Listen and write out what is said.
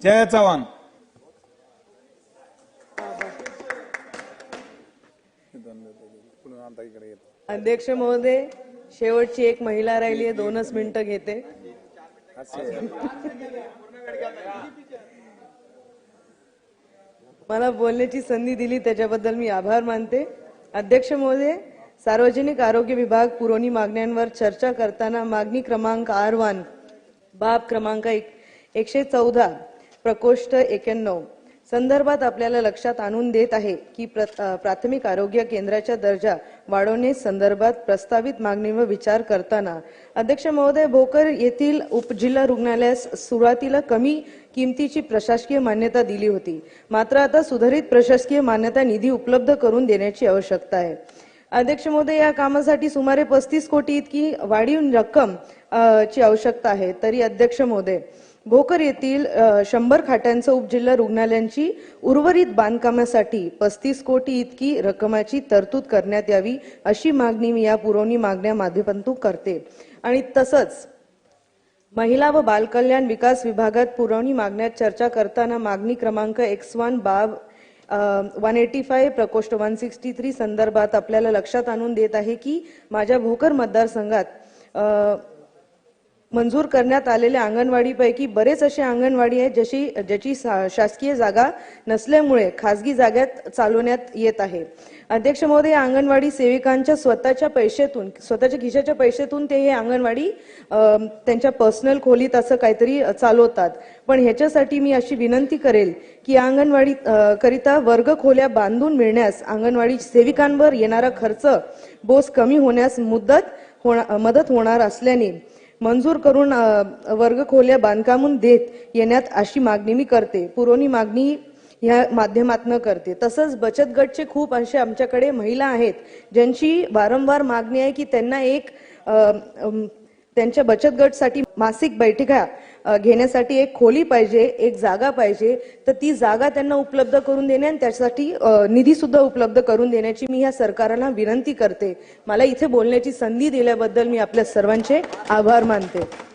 जया चव्हाण. अध्यक्ष महोदय शेवटची एक महिला राहिली आहे दोनच मिनिटं घेते. मला बोलण्याची संधी दिली त्याच्याबद्दल मी आभार मानते. अध्यक्ष महोदय सार्वजनिक आरोग्य विभाग पुरवणी मागण्यांवर चर्चा करताना मागणी क्रमांक आर वन बाब क्रमांक एक एकशे चौदा प्रकोष्ठ एक्याण्णव. संदर्भात आपल्याला लक्षात आणून देत आहे की प्र- प्राथमिक आरोग्य केंद्राचा दर्जा वाढवणे संदर्भात प्रस्तावित मागणीवर विचार करताना अध्यक्ष महोदय भोकर येथील उपजिल्हा रुग्णालयास सुरुवातीला कमी किमतीची प्रशासकीय मान्यता दिली होती. मात्र आता सुधारित प्रशासकीय मान्यता निधी उपलब्ध करून देण्याची आवश्यकता आहे. अध्यक्ष महोदय या कामासाठी सुमारे पस्तीस कोटी इतकी वाढीव रक्कम ची आवश्यकता आहे. तरी अध्यक्ष महोदय भोकर येथील शंभर खाटांचं उपजिल्हा रुग्णालयांची उर्वरित बांधकामासाठी पस्तीस कोटी इतकी रकमाची तरतूद करण्यात यावी अशी मागणी मी या पुरवणी मागण्या माध्यमातून करते. आणि तसंच महिला व बालकल्याण विकास विभागात पुरवणी मागण्यात चर्चा करताना मागणी क्रमांक एक्स वन बाब वन एटी फाय प्रकोष्ठ वन सिक्स्टी थ्री संदर्भात आपल्याला लक्षात आणून देत आहे की माझ्या भोकर मतदारसंघात मंजूर करण्यात आलेल्या अंगणवाडीपैकी बरेच असे अंगणवाडी आहेत जशी ज्याची शासकीय जागा नसल्यामुळे खासगी जाग्यात चालवण्यात येत आहे. अध्यक्ष महोदय अंगणवाडी सेविकांच्या स्वतःच्या पैशातून स्वतःच्या खिशाच्या पैशातून ते हे अंगणवाडी त्यांच्या पर्सनल खोलीत असं काहीतरी चालवतात. पण ह्याच्यासाठी मी अशी विनंती करेल की अंगणवाडी करिता वर्ग खोल्या बांधून मिळण्यास अंगणवाडी सेविकांवर येणारा खर्च बोस कमी होण्यास मुदत होणार मदत होणार असल्याने मंजूर करून वर्ग खोल्या बांधकामून देत येण्यात अशी मागणी मी करते. पुरवणी मागणी ह्या माध्यमातनं करते. तसंच बचत गटचे खूप असे आमच्याकडे महिला आहेत ज्यांची वारंवार मागणी आहे की त्यांना एक त्यांच्या बचत गटसाठी मासिक बैठका घेण्यासाठी एक खोली पाहिजे एक जागा पाहिजे. तर ती जागा त्यांना उपलब्ध करून देणे आणि त्यासाठी निधी सुद्धा उपलब्ध करून देण्याची मी या सरकारला विनंती करते. मला इथे बोलण्याची संधी दिल्याबद्दल मी आपल्या सर्वांचे आभार मानते.